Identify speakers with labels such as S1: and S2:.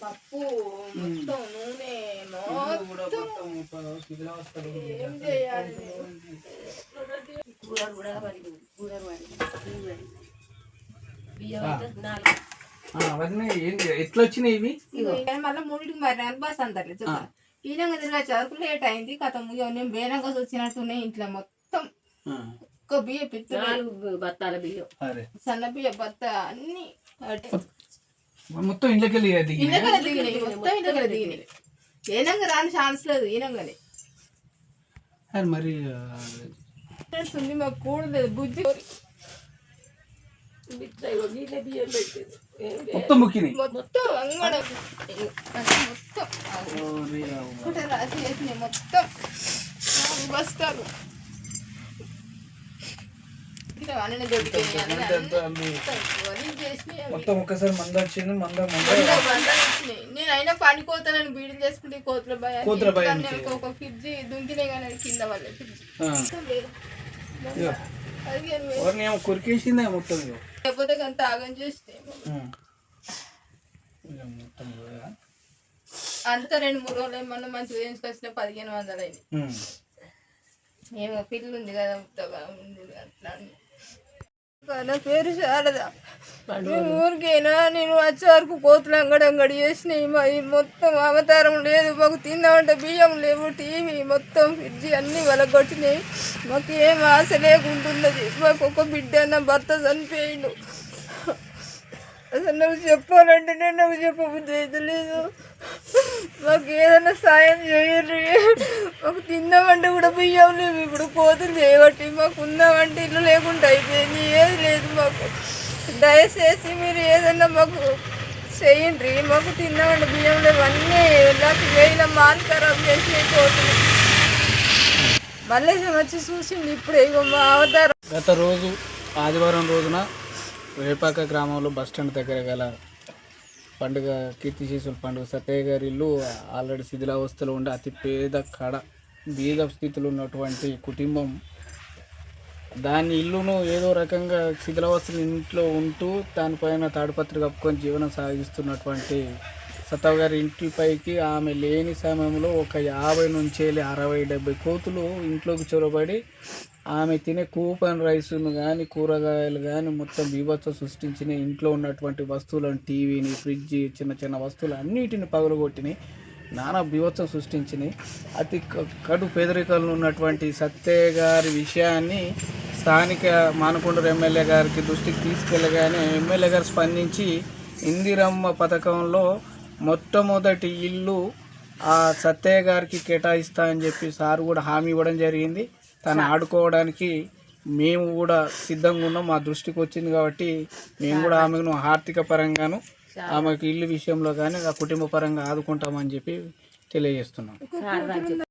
S1: పప్పు మొత్తం నూనె
S2: ఎట్లా వచ్చినాయి
S1: మళ్ళీ మూడింటికి మరి బస్ అంటారు ఈనంగా తిరిగి చదువుకు లేట్ అయింది కథ. నేను బేరంగా వచ్చినట్టునే ఇంట్లో మొత్తం. ఒక్క బియ్య పిత్త
S3: నాలుగు బత్తాల బియ్యం.
S2: అరే
S1: సన్న బియ్య బత్త అన్ని
S2: మొత్తం ఇంట్లోకి వెళ్ళి
S1: ఇనగల దిగినాయి? మొత్తం ఇనగల దిగినాయి. ఏనంగా రాని ఛాన్స్ లేదు ఈనంగానే.
S2: మరి ఆ,
S1: ఫ్రెండ్స్ ఉంది మాకు కూడలేదు బుజ్జి.
S2: మొత్తం ముక్కినాయి?
S1: మొత్తం అంగడ మొత్తం. మొత్తం. బస్తాలు ఇట్లా అన్నీ దొరికినాయి అన్నీ
S2: ఎంత అమ్మి?
S1: అన్నీ చేసినాయి అవి.
S2: మొత్తం ఒక్కసారి మంద వచ్చింది మంద మంద.
S1: నేను అయినా పనికోతానని బీడీలు చేసుకుంటే కోతుల భయం
S2: కోతుల భయం
S1: ఒక- ఫ్రిడ్జ్ దుంకినే కానీ కింద వాళ్ళ ఫ్రిడ్జ్.
S2: ఏమో కొరికేసిందే మొత్తం.
S1: లేకపోతే కానీ తాగం చేస్తే
S2: మొత్తం.
S1: అంతా రెండు మూడు రోజులు ఏమన్నా మంచిగా వేసుకొచ్చిన పదిహేను వందలు అయింది. ఏమో పిల్లలు ఉంది కదా ఉత్తగా ఉంది అట్లా నా పేరు శారద. మేము ఊరికైనా నేను వచ్చే వరకు కోతులు అంగడి అంగడి చేసినాయి. మా ఈ మొత్తం అవతారం లేదు. మాకు తిందామంటే బియ్యం లేవు. టీవీ మొత్తం ఫ్రిడ్జ్ అన్నీ వలగొట్టినాయి. మాకు ఏం ఆశ లేకుంటున్నది. మాకు ఒక బిడ్డ నా భర్త చనిపోయిండు. అసలు నువ్వు చెప్పాలంటే నేను నాకు చెప్పబుద్ధి అయితే లేదు. మాకు ఏదైనా సాయం చేయరు మాకు తిందామంటే కూడా బియ్యం లేవు ఇప్పుడు కోతులు చేయబట్టి మాకు ఉందామంటే ఇల్లు లేకుండా అయిపోయింది ఏది లేదు మాకు. దయచేసి మీరు ఏదైనా మాకు చేయండి. మాకు తిందామంటే బియ్యం లేవు అన్నీ నాకు వేయిన మాల్ ఖరాబ్ చేసి కోతులు మళ్ళీ వచ్చి చూసింది ఇప్పుడు ఇగో మా అవతారం.
S2: గత రోజు ఆదివారం రోజున వేపాక గ్రామంలో బస్టాండ్ దగ్గర గల పండుగ కీర్తిశేషుల పండుగ సత్యయ్య గారి ఇల్లు ఆల్రెడీ శిథిలావస్థలో ఉండే అతి పేద కడ. బీద స్థితిలో ఉన్నటువంటి కుటుంబం దాని ఇల్లును ఏదో రకంగా శిథిలావస్థల ఇంట్లో ఉంటూ దానిపైన తాడుపత్రి కప్పుకొని జీవనం సాగిస్తున్నటువంటి సత్తవ్ గారి ఇంటిపైకి ఆమె లేని సమయంలో ఒక యాభై నుంచి వెళ్ళి అరవై డెబ్బై కోతులు ఇంట్లోకి చొరబడి ఆమె తినే కూపన్ రైస్ను కానీ కూరగాయలు కానీ మొత్తం బీభత్సం సృష్టించిన ఇంట్లో ఉన్నటువంటి వస్తువులను టీవీని ఫ్రిడ్జ్ చిన్న చిన్న వస్తువులు అన్నిటిని పగలగొట్టినాయి. నానా బీభత్సం సృష్టించినాయి. అతి కడు పేదరికంలో ఉన్నటువంటి సత్యయ్య గారి విషయాన్ని స్థానిక మానకొండూరు ఎమ్మెల్యే గారికి దృష్టికి తీసుకెళ్ళగానే ఎమ్మెల్యే గారు స్పందించి ఇందిరమ్మ పథకంలో మొట్టమొదటి ఇల్లు ఆ సత్తయ్య గారికి కేటాయిస్తా అని చెప్పి సార్ కూడా హామీ ఇవ్వడం జరిగింది. తను ఆడుకోవడానికి మేము కూడా సిద్ధంగా ఉన్నాం మా దృష్టికి వచ్చింది కాబట్టి మేము కూడా ఆమెను ఆర్థిక పరంగాను ఆమెకు ఇల్లు విషయంలో కానీ ఆ కుటుంబ పరంగా ఆదుకుంటామని చెప్పి తెలియజేస్తున్నాం.